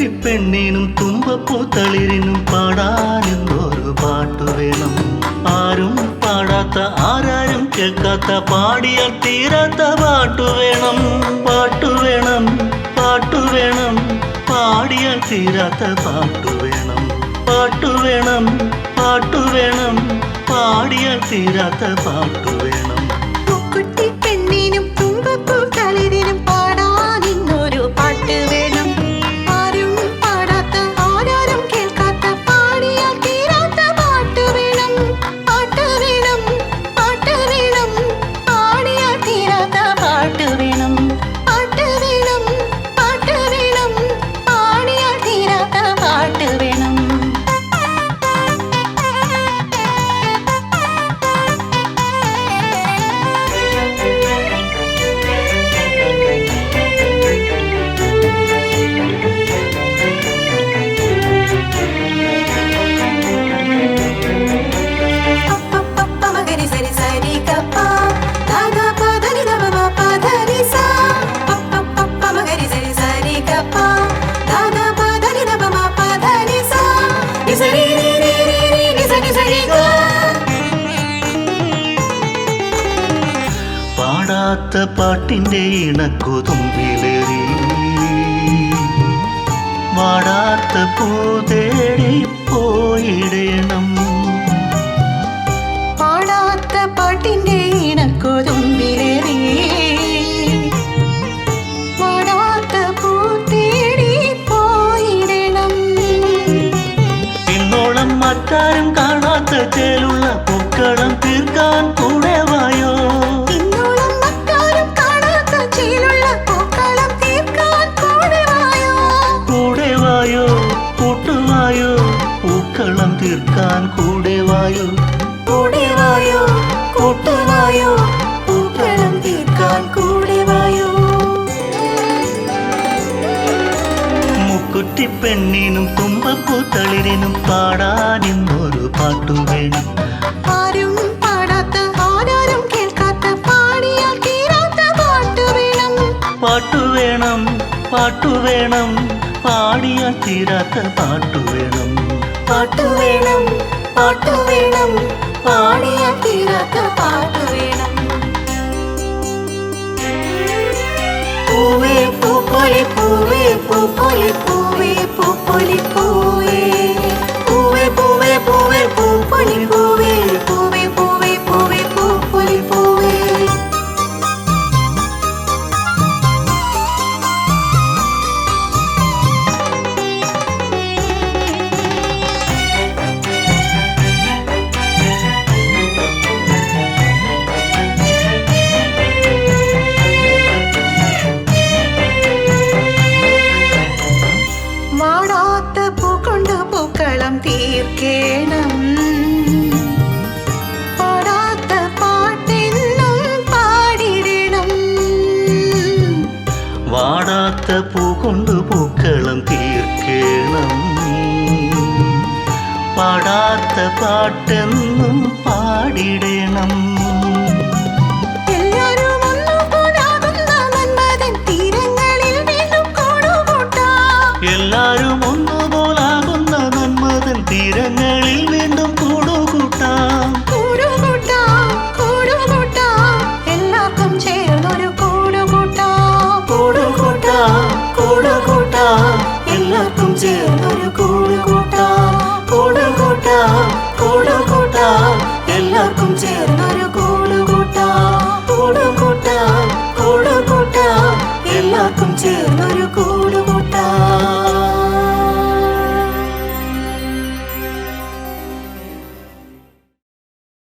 പെണ്ണിനും തുമ്പപ്പൂ തളിരിനും പാടാനെന്നൊരു പാട്ടു വേണം. ആരും പാടാത്ത ആരാരും കേൾക്കാത്ത പാടിയാൽ തീരാത്ത പാട്ടു വേണം. പാട്ടു വേണം പാട്ടു വേണം പാടിയാൽ തീരാത്ത പാട്ടു വേണം. പാട്ടു വേണം പാട്ടു വേണം പാടിയാൽ തീരാത്ത പാട്ടു വേണം. പാടാത്ത പാട്ടിന്റെ ഇണക്കുതുമ്പിലേറി. വാടാത്ത പൂതേടി പോയിടണം പാടാത്ത പാട്ടിന്റെ ഇണക്കുതുമ്പിലേറി. പാടാത്ത പൂതേടി പോയിടണം മറ്റാരും കാണാത്ത ചേലുള്ള പൂക്കളം തീർക്കാൻ തീർക്കാൻ കൂടെ വായോ. കൂടെ വായോ കൂട്ടുവായോ പൂക്കളം തീർക്കാൻ കൂടെ വായോ. മുക്കുറ്റി പെണ്ണിനും തുമ്പപ്പൂ തളിരിനും പാടാനിന്നൊരു പാട്ടു വേണം. ആരും പാടാത്ത ആരാരും കേൾക്കാത്ത പാടിയാൽ തീരാത്ത പാട്ട് വേണം. പാട്ടു വേണം പാട്ടു വേണം പാടിയാൽ തീരാത്ത പാട്ടു വേണം. പാട്ട് വേണം പാട്ടു വേണം. പാടിയാൽ തീരാത്ത പാട്ട് വേണം. പൂവേ പൂ പൂവേ പൂ പൂവേ പൂത്ത പൂക്കൊണ്ട പൂക്കളം തീർക്കേണം. പാടാത്ത പാട്ടെന്നും പാടിടണം. വാടാത്ത പൂക്കളം തീർക്കേണം. പാടാത്ത പാട്ടെന്നും പാടിടണം. എല്ലാരും കാക്കും ചേർന്നൊരു കൂടുകൂട്ടാം